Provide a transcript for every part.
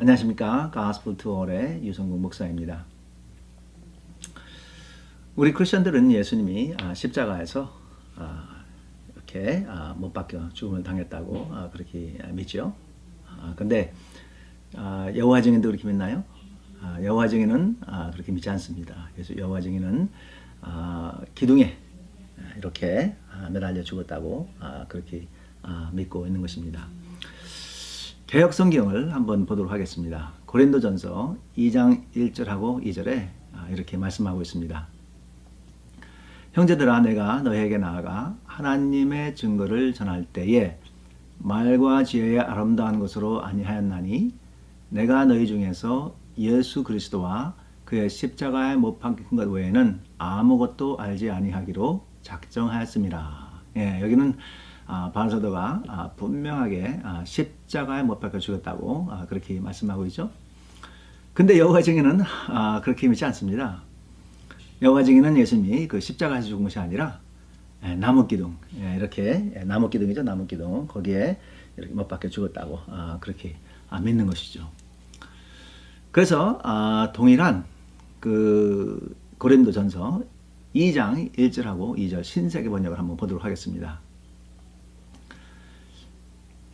안녕하십니까. 가스풀 투어의 유성국 목사입니다. 우리 크리스천들은 예수님이 아, 십자가에서 아, 이렇게 아, 못 박혀 죽음을 당했다고 아, 그렇게 믿죠. 아, 근데 아, 여호와 증인도 그렇게 믿나요? 아, 여호와 증인은 아, 그렇게 믿지 않습니다. 그래서 여호와 증인은 아, 기둥에 아, 이렇게 아, 매달려 죽었다고 아, 그렇게 아, 믿고 있는 것입니다. 개혁 성경을 한번 보도록 하겠습니다. 고린도전서 2장 1절하고 2절에 아, 이렇게 말씀하고 있습니다. 형제들아 내가 너에게 나아가 하나님의 증거를 전할 때에 말과 지혜의 아름다운 것으로 아니하였나니 내가 너희 중에서 예수 그리스도와 그의 십자가에 못 박힌 것 외에는 아무것도 알지 아니하기로 작정하였습니다. 예, 여기는 아, 바울사도가 아, 분명하게 아, 십자가에 못 박혀 죽었다고 아, 그렇게 말씀하고 있죠. 근데 여호와 증인은 아, 그렇게 믿지 않습니다. 여호와 증인은 예수님이 그 십자가에서 죽은 것이 아니라 예, 나무 기둥 예, 이렇게 예, 나무 기둥이죠 나무 기둥 거기에 이렇게 못 박혀 죽었다고 아, 그렇게 아, 믿는 것이죠. 그래서 아, 동일한 그 고린도전서 2장 1절하고 2절 신세계 번역을 한번 보도록 하겠습니다.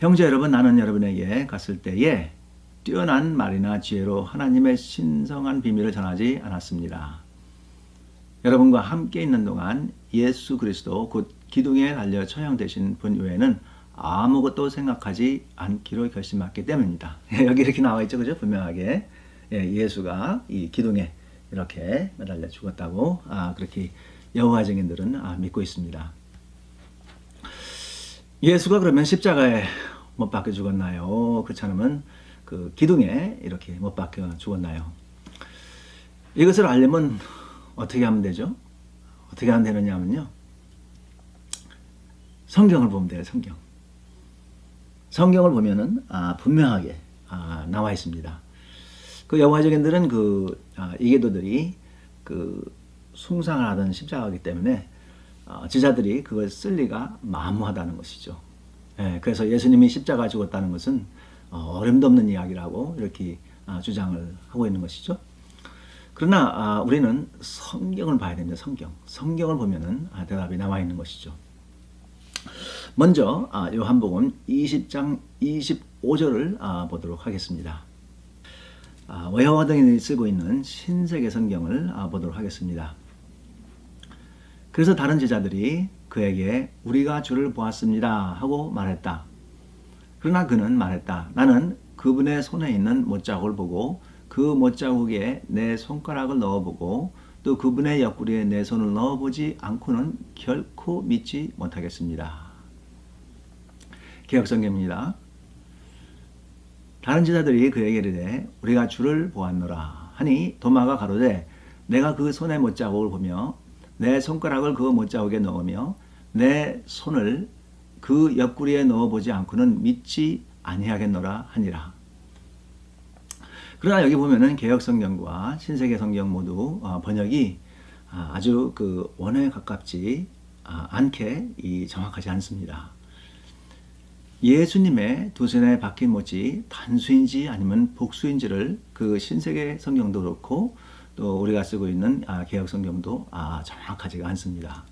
형제 여러분 나는 여러분에게 갔을 때에 뛰어난 말이나 지혜로 하나님의 신성한 비밀을 전하지 않았습니다. 여러분과 함께 있는 동안 예수 그리스도 곧 기둥에 달려 처형되신 분 외에는 아무것도 생각하지 않기로 결심했기 때문입니다. 여기 이렇게 나와 있죠, 그죠? 분명하게 예, 예수가 이 기둥에 이렇게 매달려 죽었다고 아, 그렇게 여호와 증인들은 아, 믿고 있습니다. 예수가 그러면 십자가에 못 박혀 죽었나요? 그렇지 않으면 그 기둥에 이렇게 못 박혀 죽었나요? 이것을 알려면 어떻게 하면 되죠? 어떻게 하면 되느냐면요. 성경을 보면 돼요, 성경. 성경을 보면은 아, 분명하게 아, 나와 있습니다. 그 여호와적인들은 그 아, 이계도들이 그 숭상을 하던 십자가이기 때문에 어, 지자들이 그걸 쓸 리가 마무하다는 것이죠. 예, 그래서 예수님이 십자가 죽었다는 것은 어, 어림도 없는 이야기라고 이렇게 아, 주장을 하고 있는 것이죠. 그러나 아, 우리는 성경을 봐야 됩니다. 성경. 성경을 보면은 아, 대답이 나와 있는 것이죠. 먼저 아, 요한복음 20장 25절을 아, 보도록 하겠습니다. 아, 외화와 등이 쓰고 있는 신세계 성경을 아, 보도록 하겠습니다. 그래서 다른 제자들이 그에게 우리가 주를 보았습니다 하고 말했다. 그러나 그는 말했다. 나는 그분의 손에 있는 못자국을 보고 그 못자국에 내 손가락을 넣어보고 또 그분의 옆구리에 내 손을 넣어보지 않고는 결코 믿지 못하겠습니다. 개혁성경입니다. 다른 제자들이 그에게 이르되 우리가 주를 보았노라 하니 도마가 가로되 내가 그 손의 못자국을 보며 내 손가락을 그 못자국에 넣으며 내 손을 그 옆구리에 넣어보지 않고는 믿지 아니하겠노라 하니라. 그러나 여기 보면은 개혁 성경과 신세계 성경 모두 어, 번역이 아, 아주 그 원어에 가깝지 아, 않게 이 정확하지 않습니다. 예수님의 두 손에 박힌 못이 단수인지 아니면 복수인지를 그 신세계 성경도 그렇고 또 우리가 쓰고 있는 아, 개혁 성경도 아, 정확하지가 않습니다.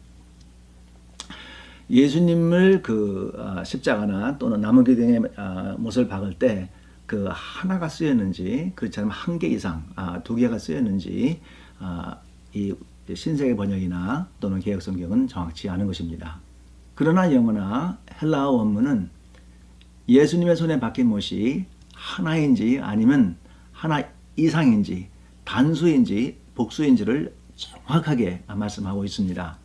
예수님을 그 아, 십자가나 또는 나무 기둥에 아, 못을 박을 때 그 하나가 쓰였는지 않으면 한개 이상 아, 두 개가 쓰였는지 아, 이 신세계 번역이나 또는 개혁 성경은 정확치 않은 것입니다. 그러나 영어나 헬라어 원문은 예수님의 손에 박힌 못이 하나인지 아니면 하나 이상인지 단수인지 복수인지를 정확하게 말씀하고 있습니다.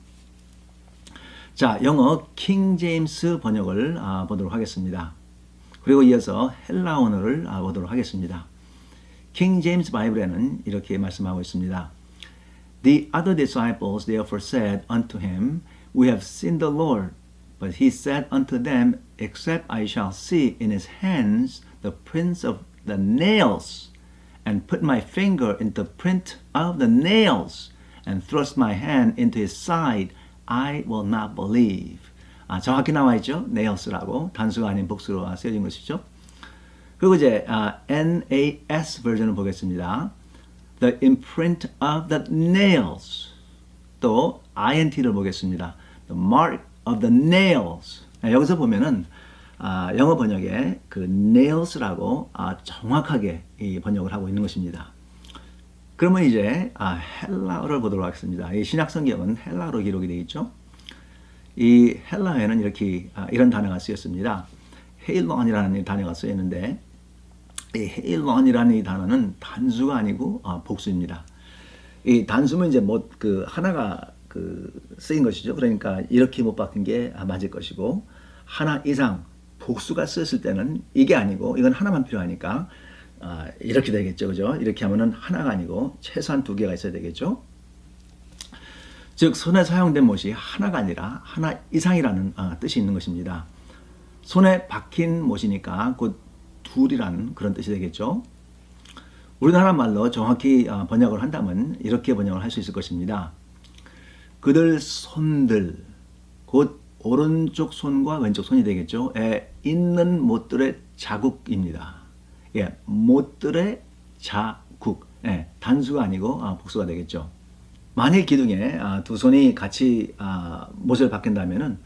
자, 영어 킹 제임스 번역을 아, 보도록 하겠습니다. 그리고 이어서 헬라 언어를 아, 보도록 하겠습니다. 킹 제임스 바이블에는 이렇게 말씀하고 있습니다. The other disciples therefore said unto him, We have seen the Lord. But he said unto them, Except I shall see in his hands the prints of the nails, and put my finger in the print of the nails, and thrust my hand into his side, I will not believe. 아, 정확히 나와 있죠? nails라고 단수가 아닌 복수로 쓰여진 것이죠. 그리고 이제 아, NAS 버전을 보겠습니다. The imprint of the nails. 또 INT를 보겠습니다. The mark of the nails. 아, 여기서 보면은 아, 영어 번역에 그 nails라고 아, 정확하게 이 번역을 하고 있는 것입니다. 그러면 이제 아, 헬라어를 보도록 하겠습니다. 이 신약 성경은 헬라어로 기록이 되어 있죠. 이 헬라어에는 이렇게 아, 이런 단어가 쓰였습니다. 헤일론이라는 이 단어가 쓰였는데 이 헤일론이라는 이 단어는 단수가 아니고 아, 복수입니다. 이 단수면 이제 뭐 그 하나가 그 쓰인 것이죠. 그러니까 이렇게 못 바뀐 게 아, 맞을 것이고 하나 이상 복수가 쓰였을 때는 이게 아니고 이건 하나만 필요하니까 아, 이렇게 되겠죠, 그죠? 이렇게 하면은 하나가 아니고 최소한 두 개가 있어야 되겠죠. 즉 손에 사용된 못이 하나가 아니라 하나 이상이라는 아, 뜻이 있는 것입니다. 손에 박힌 못이니까 곧 둘이라는 그런 뜻이 되겠죠. 우리나라 말로 정확히 아, 번역을 한다면 이렇게 번역을 할 수 있을 것입니다. 그들 손들 곧 오른쪽 손과 왼쪽 손이 되겠죠. 에 있는 못들의 자국입니다. 예, 못들의 자국. 예, 단수가 아니고 아, 복수가 되겠죠. 만일 기둥에 아, 두 손이 같이 아, 못을 박힌다면은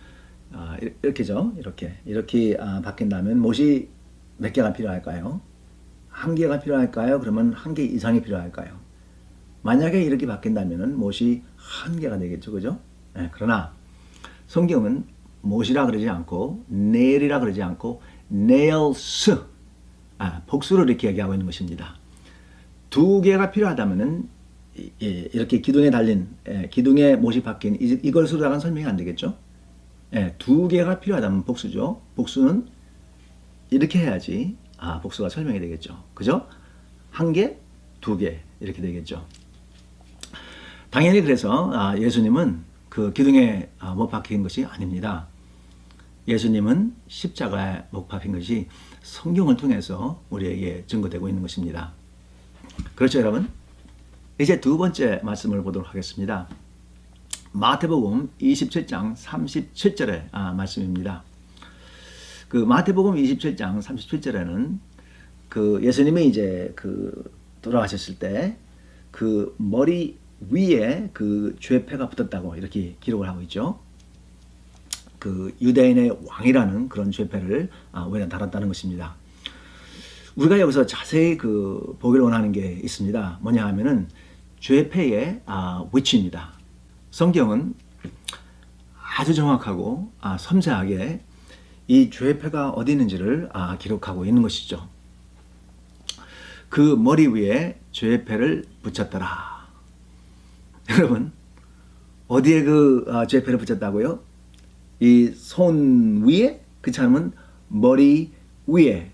아, 이- 이렇게죠. 이렇게 이렇게 아, 박힌다면 못이 몇 개가 필요할까요? 한 개가 필요할까요? 그러면 한 개 이상이 필요할까요? 만약에 이렇게 바뀐다면은 못이 한 개가 되겠죠, 그죠? 예, 그러나 성경은 못이라 그러지 않고 nail이라 그러지 않고 nails 아, 복수를 이렇게 얘기하고 있는 것입니다. 두 개가 필요하다면은 이- 이- 이렇게 기둥에 달린 예, 기둥에 못이 박힌 이- 이걸 수로다가 설명이 안 되겠죠? 예, 두 개가 필요하다면 복수죠. 복수는 이렇게 해야지 아 복수가 설명이 되겠죠. 그죠? 한 개, 두 개 이렇게 되겠죠. 당연히 그래서 아, 예수님은 그 기둥에 아, 못 박힌 것이 아닙니다. 예수님은 십자가에 못 박힌 것이 성경을 통해서 우리에게 증거되고 있는 것입니다. 그렇죠, 여러분? 이제 두 번째 말씀을 보도록 하겠습니다. 마태복음 27장 37절의 아, 말씀입니다. 그 마태복음 27장 37절에는 그 예수님이 이제 그 돌아가셨을 때 그 머리 위에 그 죄패가 붙었다고 이렇게 기록을 하고 있죠. 그 유대인의 왕이라는 그런 죄패를 아, 위에 달았다는 것입니다. 우리가 여기서 자세히 그 보기를 원하는 게 있습니다. 뭐냐 하면은 죄패의 아, 위치입니다. 성경은 아주 정확하고 아, 섬세하게 이 죄패가 어디 있는지를 아, 기록하고 있는 것이죠. 그 머리 위에 죄패를 붙였더라. 여러분 어디에 그 아, 죄패를 붙였다고요? 이 손 위에 그렇지 않으면 머리 위에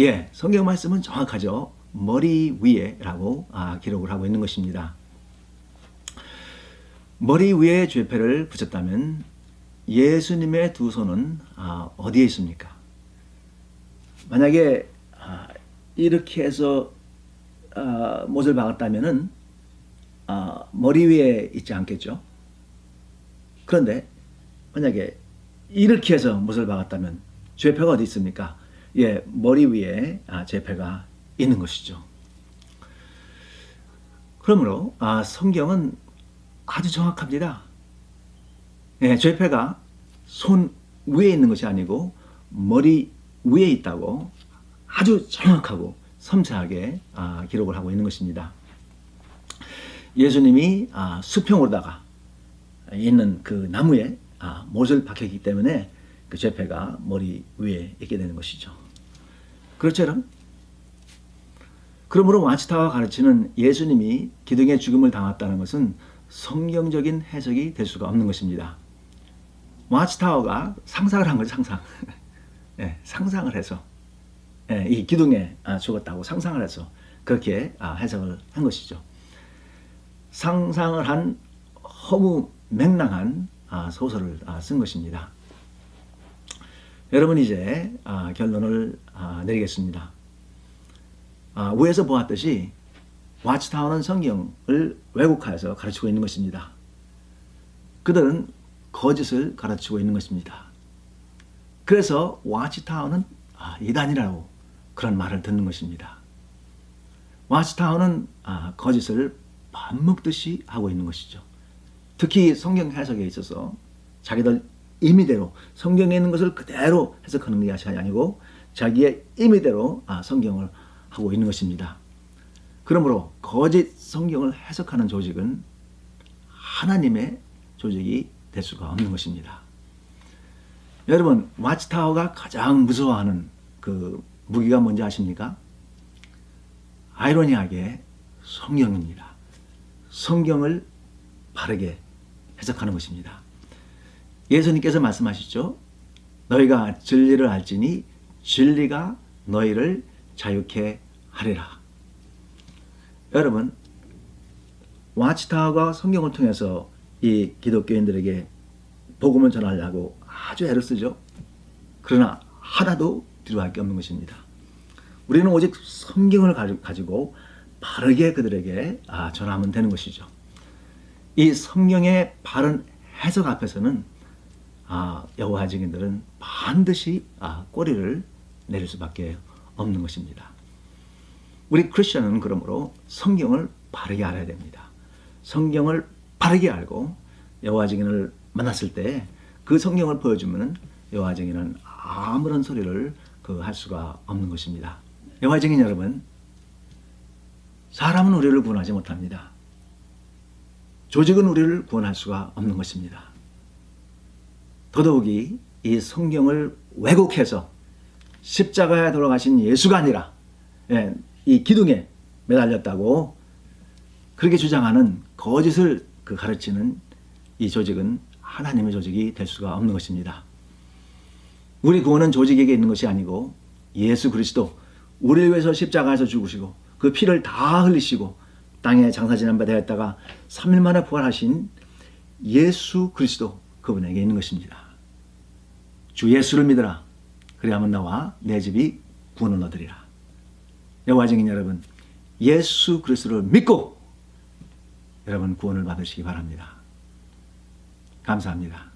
예 성경 말씀은 정확하죠. 머리 위에라고 아, 기록을 하고 있는 것입니다. 머리 위에 죄패를 붙였다면 예수님의 두 손은 아, 어디에 있습니까? 만약에 아, 이렇게 해서 아, 못을 박았다면은 아, 머리 위에 있지 않겠죠? 그런데 만약에 이렇게 해서 못을 박았다면 죄패가 어디 있습니까? 예, 머리 위에 아, 죄패가 있는 것이죠. 그러므로 아, 성경은 아주 정확합니다. 예, 죄패가 손 위에 있는 것이 아니고 머리 위에 있다고 아주 정확하고 섬세하게 아, 기록을 하고 있는 것입니다. 예수님이 아, 수평으로다가 있는 그 나무에 아, 못을 박혔기 때문에 그 죄패가 머리 위에 있게 되는 것이죠. 그렇죠, 여러분? 그러므로 와치타와 가르치는 예수님이 기둥의 죽음을 당했다는 것은 성경적인 해석이 될 수가 없는 것입니다. 와치타워가 상상을 한 거죠, 상상. 예, 상상을 해서 예, 이 기둥에 아, 죽었다고 상상을 해서 그렇게 아, 해석을 한 것이죠. 상상을 한 허무 맹랑한 아, 소설을 아, 쓴 것입니다. 여러분 이제 아, 결론을 아, 내리겠습니다. 아, 위에서 보았듯이 와치타워는 성경을 왜곡하여서 가르치고 있는 것입니다. 그들은 거짓을 가르치고 있는 것입니다. 그래서 와치타워는 아, 이단이라고 그런 말을 듣는 것입니다. 와치타워는 아, 거짓을 밥 먹듯이 하고 있는 것이죠. 특히 성경 해석에 있어서 자기들 임의대로 성경에 있는 것을 그대로 해석하는 게 아니고 자기의 임의대로 아, 성경을 하고 있는 것입니다. 그러므로 거짓 성경을 해석하는 조직은 하나님의 조직이 될 수가 없는 것입니다. 여러분, 와치타워가 가장 무서워하는 그 무기가 뭔지 아십니까? 아이러니하게 성경입니다. 성경을 바르게 해석하는 것입니다. 예수님께서 말씀하시죠. 너희가 진리를 알지니 진리가 너희를 자유케 하리라. 여러분, 와치타워가 성경을 통해서 이 기독교인들에게 복음을 전하려고 아주 애를 쓰죠. 그러나 하나도 뒤로할 게 없는 것입니다. 우리는 오직 성경을 가지고 바르게 그들에게 아, 전하면 되는 것이죠. 이 성경의 바른 해석 앞에서는 아, 여호와 증인들은 반드시 아, 꼬리를 내릴 수밖에 없는 것입니다. 우리 크리스천은 그러므로 성경을 바르게 알아야 됩니다. 성경을 바르게 알고 여호와 증인을 만났을 때 그 성경을 보여주면은 여호와 증인은 아무런 소리를 그 할 수가 없는 것입니다. 여호와 증인 여러분, 사람은 우리를 구원하지 못합니다. 조직은 우리를 구원할 수가 없는 것입니다. 더더욱이 이 성경을 왜곡해서 십자가에 돌아가신 예수가 아니라 예, 이 기둥에 매달렸다고 그렇게 주장하는 거짓을 그 가르치는 이 조직은 하나님의 조직이 될 수가 없는 것입니다. 우리 구원은 조직에게 있는 것이 아니고 예수 그리스도 우리를 위해서 십자가에서 죽으시고 그 피를 다 흘리시고 땅에 장사 지난 바 되었다가 3일 만에 부활하신 예수 그리스도 그분에게 있는 것입니다. 주 예수를 믿으라. 그래야만 나와 내 집이 구원을 얻으리라. 여호와 증인 여러분, 예수 그리스도를 믿고 여러분 구원을 받으시기 바랍니다. 감사합니다.